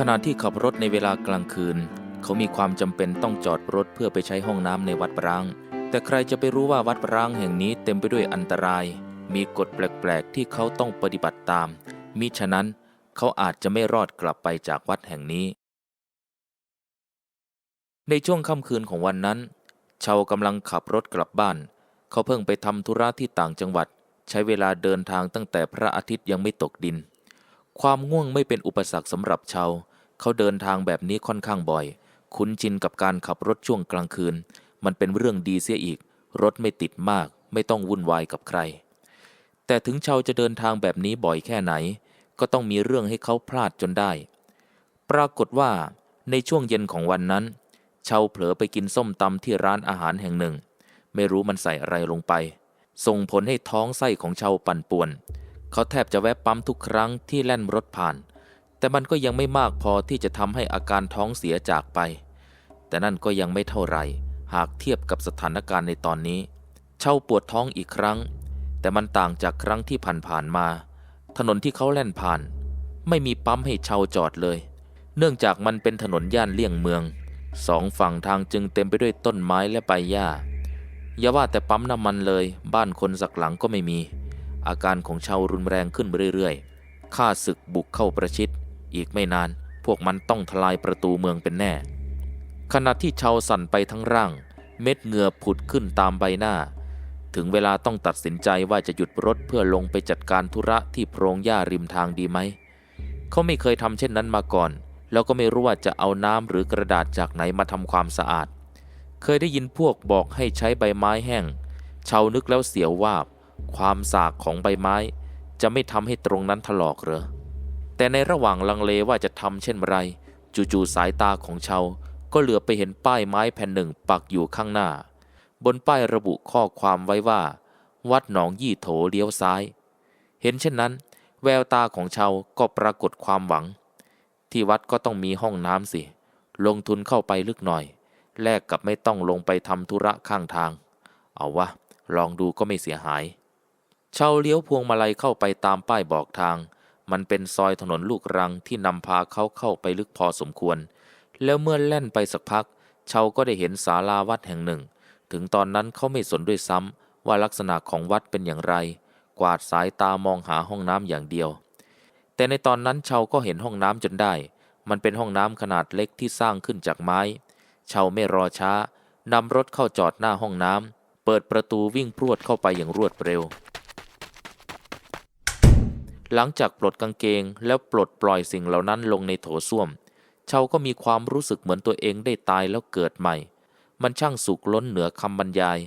ขณะที่ขับรถในเวลากลางคืน เขามีความจำเป็นต้องจอดรถเพื่อไปใช้ห้องน้ำในวัดร้าง แต่ใครจะไปรู้ว่าวัดร้างแห่งนี้เต็มไปด้วยอันตราย มีกฎแปลกๆที่เขาต้องปฏิบัติตาม มิฉะนั้นเขาอาจจะไม่รอดกลับไปจากวัดแห่งนี้ ในช่วงค่ำคืนของวันนั้น ชาวกำลังขับรถกลับบ้าน เขาเพิ่งไปทำธุระที่ต่างจังหวัด ใช้เวลาเดินทางตั้งแต่พระอาทิตย์ยังไม่ตกดิน ความง่วงไม่เป็นอุปสรรคสำหรับชาวเขาเดินทางแบบนี้ค่อนข้างบ่อย คุ้นชินกับการขับรถช่วงกลางคืน มันเป็นเรื่องดีเสียอีก รถไม่ติดมาก ไม่ต้องวุ่นวายกับใคร แต่ถึงชาวจะเดินทางแบบนี้บ่อยแค่ไหน ก็ต้องมีเรื่องให้เขาพลาดจนได้ ปรากฏว่า ในช่วงเย็นของวันนั้น ชาวเผลอไปกินส้มตำที่ร้านอาหารแห่งหนึ่ง ไม่รู้มันใส่อะไรลงไป ส่งผลให้ท้องไส้ของชาวปั่นป่วน เขาแทบจะแวะปั๊มทุกครั้งที่แล่นรถผ่าน แต่มันก็ยังไม่มากพอที่จะทำให้อาการท้องเสียจากไป แต่นั่นก็ยังไม่เท่าไหร่ หากเทียบกับสถานการณ์ในตอนนี้ เช่าปวดท้องอีกครั้ง แต่มันต่างจากครั้งที่ผ่านๆมา ถนนที่เขาแล่นผ่าน ไม่มีปั๊มให้เช่าจอดเลย เนื่องจากมันเป็นถนนย่านเลี่ยงเมืองสองฝั่งทางจึงเต็มไปด้วยต้นไม้และใบหญ้าอย่าว่าแต่ปั๊มน้ำมันเลย บ้านคนสักหลังก็ไม่มี อาการของชาวรุนแรงขึ้นเรื่อยๆข้าศึกบุกเข้าประชิด อีกไม่นานพวกมันต้องทลายประตูเมืองเป็นแน่ ขณะที่ชาวสั่นไปทั้งร่าง เม็ดเหงื่อผุดขึ้นตามใบหน้า ถึงเวลาต้องตัดสินใจว่าจะหยุดรถเพื่อลงไปจัดการธุระที่โพรงหญ้าริมทางดีไหม เขาไม่เคยทำเช่นนั้นมาก่อน แล้วก็ไม่รู้ว่าจะเอาน้ำหรือกระดาษจากไหนมาทำความสะอาด เคยได้ยินพวกบอกให้ใช้ใบไม้แห้งชาวนึกแล้วเสียววาบ ความสากของใบไม้ จะไม่ทำให้ตรงนั้นถลอกเหรอ แต่ในระหว่างลังเลว่าจะทำเช่นไร จู่ๆสายตาของชาวก็เหลือไปเห็นป้ายไม้แผ่นหนึ่งปักอยู่ข้างหน้า บนป้ายระบุข้อความไว้ว่า วัดหนองยี่โถเลี้ยวซ้าย เห็นเช่นนั้น แววตาของชาวก็ปรากฏความหวัง ที่วัดก็ต้องมีห้องน้ำสิ ลงทุนเข้าไปลึกหน่อย แลกกับไม่ต้องลงไปทำธุระข้างทาง เอาวะ ลองดูก็ไม่เสียหาย ชาวเลี้ยวพวงมาลัยเข้าไปตามป้ายบอกทาง มันเป็นซอยถนนลูกรังที่นำพาเขาเข้าไปลึกพอสมควร แล้วเมื่อแล่นไปสักพักเชาก็ได้เห็นศาลาวัดแห่งหนึ่ง ถึงตอนนั้นเขาไม่สนด้วยซ้ำว่าลักษณะของวัดเป็นอย่างไร กวาดสายตามองหาห้องน้ำอย่างเดียว แต่ในตอนนั้นเชาก็เห็นห้องน้ำจนได้ มันเป็นห้องน้ำขนาดเล็กที่สร้างขึ้นจากไม้เชาไม่รอช้านำรถเข้าจอดหน้าห้องน้ำเปิดประตูวิ่งพรวดเข้าไปอย่างรวดเร็ว หลังจากปลดกางเกงแล้วปลดปล่อยสิ่งเหล่านั้นลงในโถส้วม เชาก็มีความรู้สึกเหมือนตัวเองได้ตายแล้วเกิดใหม่ มันช่างสุขล้นเหนือคำบรรยาย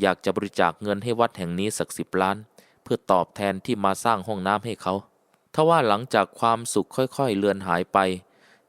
อยากจะบริจาคเงินให้วัดแห่งนี้สักสิบล้าน เพื่อตอบแทนที่มาสร้างห้องน้ำให้เขาทว่าหลังจากความสุขค่อยๆ เลือนหายไป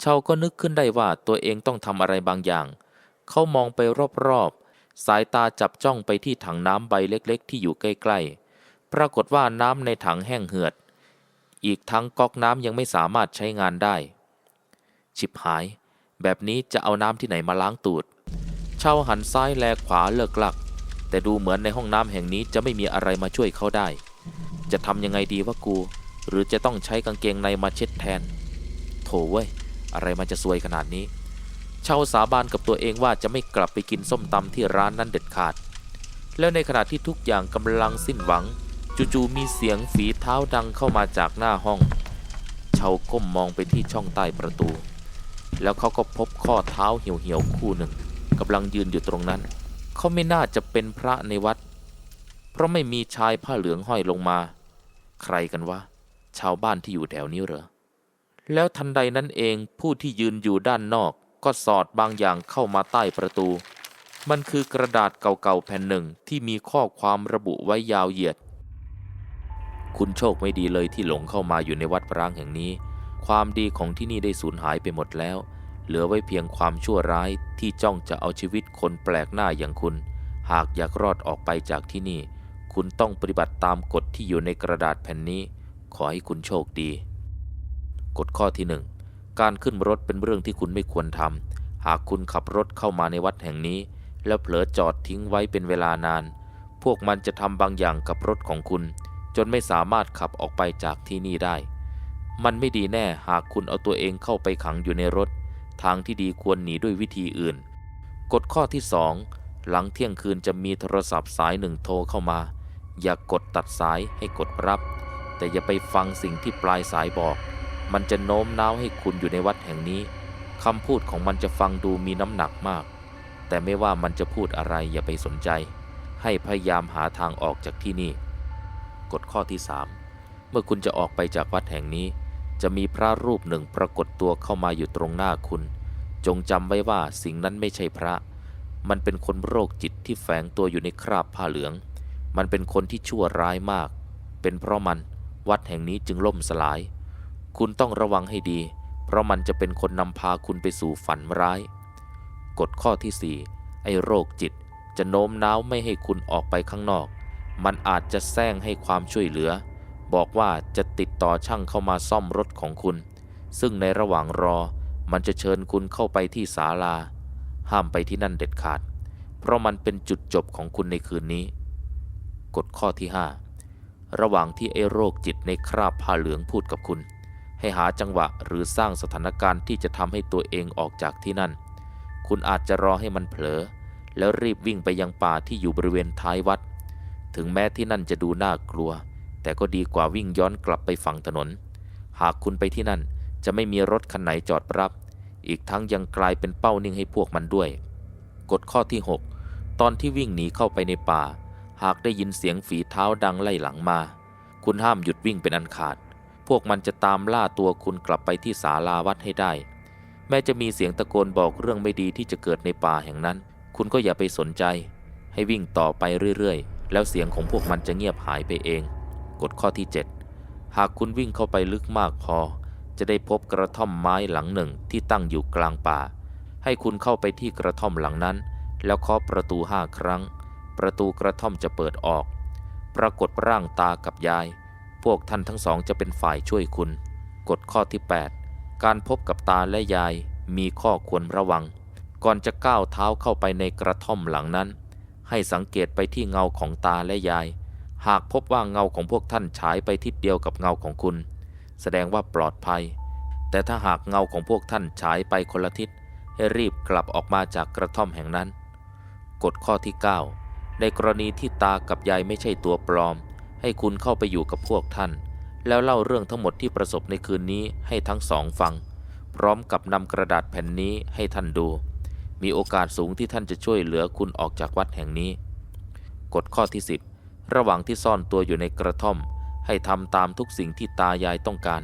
เชาก็นึกขึ้นได้ว่าตัวเองต้องทำอะไรบางอย่าง เขามองไปรอบๆ สายตาจับจ้องไปที่ถังน้ำใบเล็กๆ ที่อยู่ใกล้ๆ ปรากฏว่าน้ำในถังแห้งเหือด อีกทั้งก๊อกน้ำยังไม่สามารถใช้งานได้ ชิบหาย แบบนี้จะเอาน้ำที่ไหนมาล้างตูด เชาหันซ้ายแลขวาเลิกลัก แต่ดูเหมือนในห้องน้ำแห่งนี้จะไม่มีอะไรมาช่วยเขาได้ จะทำยังไงดีวะกู หรือจะต้องใช้กางเกงในมาเช็ดแทน โถเว้ย อะไรมันจะซวยขนาดนี้ เชาสาบานกับตัวเองว่าจะไม่กลับไปกินส้มตำที่ร้านนั้นเด็ดขาด แล้วในขณะที่ทุกอย่างกำลังสิ้นหวัง จู่ๆมีเสียงฝีเท้าดังเข้ามาจากหน้าห้องเชาก้มมองไปที่ช่องใต้ประตู แล้วเขาก็พบข้อเท้าเหี่ยวๆคู่หนึ่งกำลังยืนอยู่ตรงนั้น เขาไม่น่าจะเป็นพระในวัด เพราะไม่มีชายผ้าเหลืองห้อยลงมา ใครกันวะชาวบ้านที่อยู่แถวนี้เหรอ แล้วทันใดนั้นเองผู้ที่ยืนอยู่ด้านนอกก็สอดบางอย่างเข้ามาใต้ประตู มันคือกระดาษเก่าๆแผ่นหนึ่งที่มีข้อความระบุไว้ยาวเหยียด คุณโชคไม่ดีเลยที่หลงเข้ามาอยู่ในวัดร้างแห่งนี้ ความดีของที่นี่ได้สูญหายไปหมดแล้ว เหลือไว้เพียงความชั่วร้ายที่จ้องจะเอาชีวิตคนแปลกหน้าอย่างคุณ หากอยากรอดออกไปจากที่นี่ คุณต้องปฏิบัติตามกฎที่อยู่ในกระดาษแผ่นนี้ ขอให้คุณโชคดี กฎข้อที่หนึ่งการขึ้นรถเป็นเรื่องที่คุณไม่ควรทำหากคุณขับรถเข้ามาในวัดแห่งนี้ แล้วเผลอจอดทิ้งไว้เป็นเวลานาน พวกมันจะทำบางอย่างกับรถของคุณ จนไม่สามารถขับออกไปจากที่นี่ได้ มันไม่ดีแน่หากคุณเอาตัวเองเข้าไปขังอยู่ในรถ ทางที่ดีควรหนีด้วยวิธีอื่น กฎข้อที่2หลังเที่ยงคืนจะมีโทรศัพท์สายหนึ่งโทรเข้ามา อย่ากกดตัดสายให้กดรับ แต่อย่าไปฟังสิ่งที่ปลายสายบอก มันจะโน้มน้าวให้คุณอยู่ในวัดแห่งนี้คำพูดของมันจะฟังดูมีน้ำหนักมาก แต่ไม่ว่ามันจะพูดอะไรอย่าไปสนใจ ให้พยายามหาทางออกจากที่นี่ กฎข้อที่3เมื่อคุณจะออกไปจากวัดแห่งนี้ จะมีพระรูปหนึ่งปรากฏตัวเข้ามาอยู่ตรงหน้าคุณ จงจำไว้ว่าสิ่งนั้นไม่ใช่พระ มันเป็นคนโรคจิตที่แฝงตัวอยู่ในคราบผ้าเหลือง มันเป็นคนที่ชั่วร้ายมาก เป็นเพราะมันวัดแห่งนี้จึงล่มสลาย คุณต้องระวังให้ดี เพราะมันจะเป็นคนนำพาคุณไปสู่ฝันร้าย กฎข้อที่4ไอ้โรคจิตจะโน้มน้าวไม่ให้คุณออกไปข้างนอก มันอาจจะแซงให้ความช่วยเหลือ บอกว่าจะติดต่อช่างเข้ามาซ่อมรถของคุณ ซึ่งในระหว่างรอ มันจะเชิญคุณเข้าไปที่ศาลา ห้ามไปที่นั่นเด็ดขาด เพราะมันเป็นจุดจบของคุณในคืนนี้ กฎข้อที่ 5 ระหว่างที่ไอ้โรคจิตในคราบผ้าเหลืองพูดกับคุณ ให้หาจังหวะหรือสร้างสถานการณ์ที่จะทำให้ตัวเองออกจากที่นั่น คุณอาจจะรอให้มันเผลอ แล้วรีบวิ่งไปยังป่าที่อยู่บริเวณท้ายวัด ถึงแม้ที่นั่นจะดูน่ากลัว แต่ก็ดีกว่าวิ่งย้อนกลับไปฝั่งถนน หากคุณไปที่นั่นจะไม่มีรถคันไหนจอดรับ อีกทั้งยังกลายเป็นเป้านิ่งให้พวกมันด้วย กฎข้อที่ 6 ตอนที่วิ่งหนีเข้าไปในป่า หากได้ยินเสียงฝีเท้าดังไล่หลังมา คุณห้ามหยุดวิ่งเป็นอันขาด พวกมันจะตามล่าตัวคุณกลับไปที่ศาลาวัดให้ได้ แม้จะมีเสียงตะโกนบอกเรื่องไม่ดีที่จะเกิดในป่าแห่งนั้น คุณก็อย่าไปสนใจ ให้วิ่งต่อไปเรื่อยๆ แล้วเสียงของพวกมันจะเงียบหายไปเอง กฎข้อที่ 7 หากคุณวิ่งเข้าไปลึกมากพอ จะได้พบกระท่อมไม้หลังหนึ่งที่ตั้งอยู่กลางป่า ให้คุณเข้าไปที่กระท่อมหลังนั้น แล้วเคาะประตูห้าครั้ง ประตูกระท่อมจะเปิดออก ปรากฏร่างตากับยาย พวกท่านทั้งสองจะเป็นฝ่ายช่วยคุณ กฎข้อที่ 8 การพบกับตาและยายมีข้อควรระวัง ก่อนจะก้าวเท้าเข้าไปในกระท่อมหลังนั้น ให้สังเกตไปที่เงาของตาและยาย หากพบว่าเงาของพวกท่านฉายไปทิศเดียวกับเงาของคุณ แสดงว่าปลอดภัย แต่ถ้าหากเงาของพวกท่านฉายไปคนละทิศ ให้รีบกลับออกมาจากกระท่อมแห่งนั้น กฎข้อที่ 9 ในกรณีที่ตากับยายไม่ใช่ตัวปลอม ให้คุณเข้าไปอยู่กับพวกท่าน แล้วเล่าเรื่องทั้งหมดที่ประสบในคืนนี้ให้ทั้งสองฟัง พร้อมกับนำกระดาษแผ่นนี้ให้ท่านดู มีโอกาสสูงที่ท่านจะช่วยเหลือคุณออกจากวัดแห่งนี้ กฎข้อที่ 10 ระหว่างที่ซ่อนตัวอยู่ในกระท่อม ให้ทำตามทุกสิ่งที่ตายายต้องการ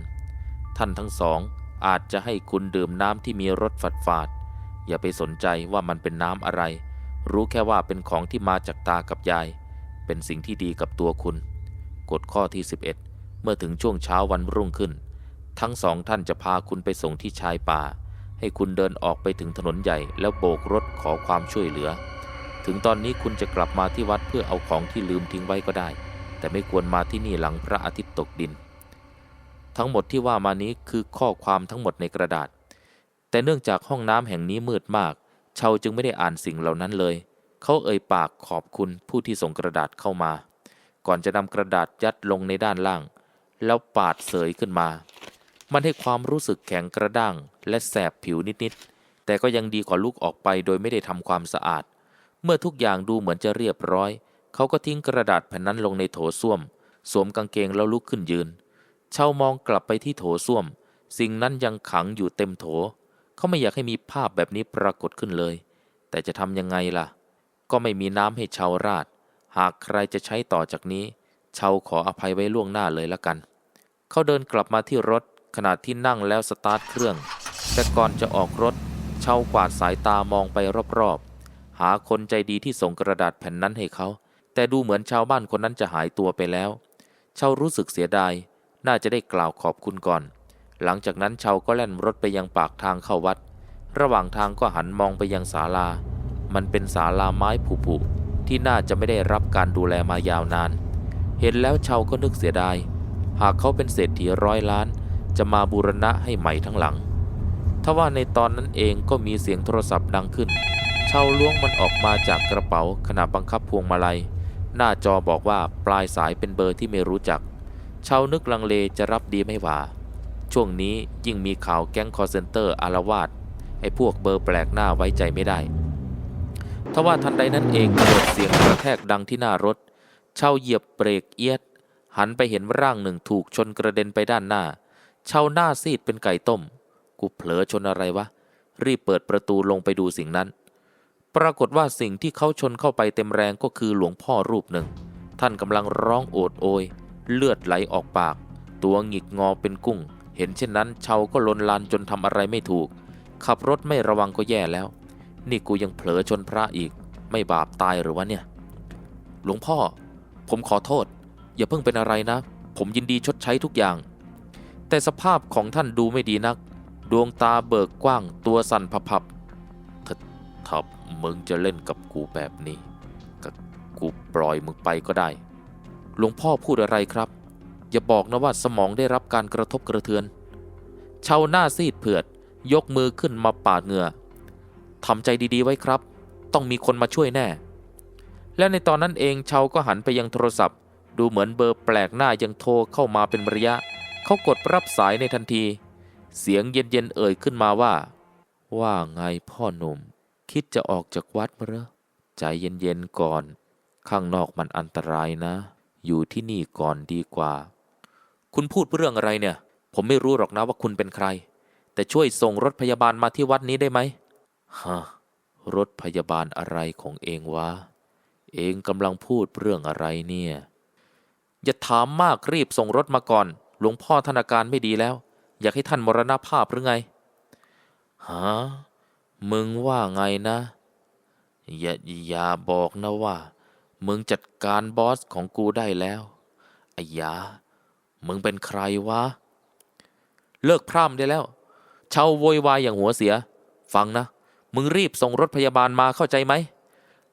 ท่านทั้งสองอาจจะให้คุณดื่มน้ำที่มีรสฝาดฝาดๆอย่าไปสนใจว่ามันเป็นน้ำอะไร รู้แค่ว่าเป็นของที่มาจากตากับยาย เป็นสิ่งที่ดีกับตัวคุณ กฎข้อที่ 11 เมื่อถึงช่วงเช้าวันรุ่งขึ้น ทั้งสองท่านจะพาคุณไปส่งที่ชายป่า ให้คุณเดินออกไปถึงถนนใหญ่แล้วโบกรถขอความช่วยเหลือ ถึงตอนนี้คุณจะกลับมาที่วัดเพื่อเอาของที่ลืมทิ้งไว้ก็ได้ แต่ไม่ควรมาที่นี่หลังพระอาทิตย์ตกดิน ทั้งหมดที่ว่ามานี้คือข้อความทั้งหมดในกระดาษ แต่เนื่องจากห้องน้ำแห่งนี้มืดมากเชาจึงไม่ได้อ่านสิ่งเหล่านั้นเลย เขาเอ่ยปากขอบคุณผู้ที่ส่งกระดาษเข้ามา ก่อนจะนำกระดาษยัดลงในด้านล่าง แล้วปาดเสยขึ้นมา มันให้ความรู้สึกแข็งกระด้าง และแสบผิวนิดๆ แต่ก็ยังดีกว่าลุกออกไปโดยไม่ได้ทำความสะอาด เมื่อทุกอย่างดูเหมือนจะเรียบร้อย เขาก็ทิ้งกระดาษแผ่นนั้นลงในโถส้วม สวมกางเกงแล้วลุกขึ้นยืน เชามองกลับไปที่โถส้วม สิ่งนั้นยังขังอยู่เต็มโถ เขาไม่อยากให้มีภาพแบบนี้ปรากฏขึ้นเลย แต่จะทำยังไงล่ะ ก็ไม่มีน้ำให้ชาวราดหากใครจะใช้ต่อจากนี้ เชาขออภัยไว้ล่วงหน้าเลยละกัน เขาเดินกลับมาที่รถขณะที่นั่งแล้วสตาร์ทเครื่อง แต่ก่อนจะออกรถ เช่ากวาดสายตามองไปรอบๆ หาคนใจดีที่ส่งกระดาษแผ่นนั้นให้เขา แต่ดูเหมือนชาวบ้านคนนั้นจะหายตัวไปแล้ว เช่ารู้สึกเสียดาย น่าจะได้กล่าวขอบคุณก่อน หลังจากนั้นเช่าก็แล่นรถไปยังปากทางเข้าวัด ระหว่างทางก็หันมองไปยังศาลา มันเป็นศาลาไม้ผุๆที่น่าจะไม่ได้รับการดูแลมายาวนาน เห็นแล้วเช่าก็นึกเสียดาย หากเขาเป็นเศรษฐีร้อยล้าน จะมาบูรณะให้ใหม่ทั้งหลัง ทว่าในตอนนั้นเองก็มีเสียงโทรศัพท์ดังขึ้น เชาล้วงมันออกมาจากกระเป๋าขณะบังคับพวงมาลัย หน้าจอบอกว่าปลายสายเป็นเบอร์ที่ไม่รู้จัก เชานึกลังเลจะรับดีไม่หว่าชช่วงนี้ยิ่งมีข่าวแก๊งคอร์เซนเตอร์อารวาสไอ้พวกเบอร์แปลกหน้าไว้ใจไม่ได้ ทว่าทันใดนั้นเองเกิดเสียงกระแทกดังที่หน้ารถ เช่าเหยียบเบรกเอียด หันไปเห็นร่างหนึ่งถูกชนกระเด็นไปด้านหน้า เช่าหน้าซีดเป็นไก่ต้ม กูเผลอชนอะไรวะ รีบเปิดประตูลงไปดูสิ่งนั้น ปรากฏว่าสิ่งที่เขาชนเข้าไปเต็มแรงก็คือหลวงพ่อรูปหนึ่ง ท่านกำลังร้องโอดโอย เลือดไหลออกปาก ตัวหงิกงอเป็นกุ้ง เห็นเช่นนั้นเชาก็ลนลานจนทำอะไรไม่ถูก ขับรถไม่ระวังก็แย่แล้ว นี่กูยังเผลอชนพระอีก ไม่บาปตายหรือวะเนี่ย หลวงพ่อ ผมขอโทษ อย่าเพิ่งเป็นอะไรนะ ผมยินดีชดใช้ทุกอย่างแต่สภาพของท่านดูไม่ดีนัก ดวงตาเบิกกว้างตัวสั่นพับๆถ้าถ้ามึงจะเล่นกับกูแบบนี้ก็กูปล่อยมึงไปก็ได้ หลวงพ่อพูดอะไรครับ อย่าบอกนะว่าสมองได้รับการกระทบกระเทือน ชาวหน้าซีดเผือด ยกมือขึ้นมาปาดเหงื่อทำใจดีๆไว้ครับ ต้องมีคนมาช่วยแน่ และในตอนนั้นเองชาวก็หันไปยังโทรศัพท์ ดูเหมือนเบอร์แปลกหน้ายังโทรเข้ามาเป็นระยะ เขากดรับสายในทันที เสียงเย็นๆเอ่ยขึ้นมาว่า ว่าไงพ่อหนุ่ม คิดจะออกจากวัดเหรอใจเย็นๆก่อน ข้างนอกมันอันตรายนะ อยู่ที่นี่ก่อนดีกว่า คุณพูดเรื่องอะไรเนี่ย ผมไม่รู้หรอกนะว่าคุณเป็นใคร แต่ช่วยส่งรถพยาบาลมาที่วัดนี้ได้ไหมฮะรถพยาบาลอะไรของเองวะ เองกำลังพูดเรื่องอะไรเนี่ย อย่าถามมากรีบส่งรถมาก่อน หลวงพ่อธนาการไม่ดีแล้ว อยากให้ท่านมรณภาพหรือไงฮะมึงว่าไงนะ อย่าอย่าบอกนะว่า มึงจัดการบอสของกูได้แล้วไอ้ยา มึงเป็นใครวะ เลิกพร่ำได้แล้ว ชาวโวยวายอย่างหัวเสีย ฟังนะ มึงรีบส่งรถพยาบาลมาเข้าใจไหม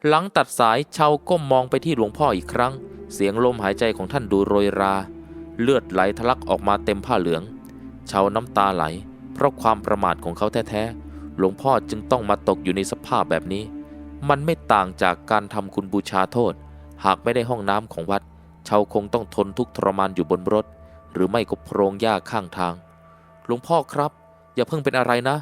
หลังตัดสายชาวก้มมองไปที่หลวงพ่ออีกครั้ง เสียงลมหายใจของท่านดูโรยรา เลือดไหลทะลักออกมาเต็มผ้าเหลือง ชาวน้ำตาไหล เพราะความประมาทของเขาแท้ๆ หลวงพ่อจึงต้องมาตกอยู่ในสภาพแบบนี้ มันไม่ต่างจากการทำคุณบูชาโทษ หากไม่ได้ห้องน้ำของวัด ชาวคงต้องทนทุกข์ทรมานอยู่บนรถ หรือไม่ก็โพรงหญ้าข้างทาง หลวงพ่อครับ อย่าเพิ่งเป็นอะไรนะ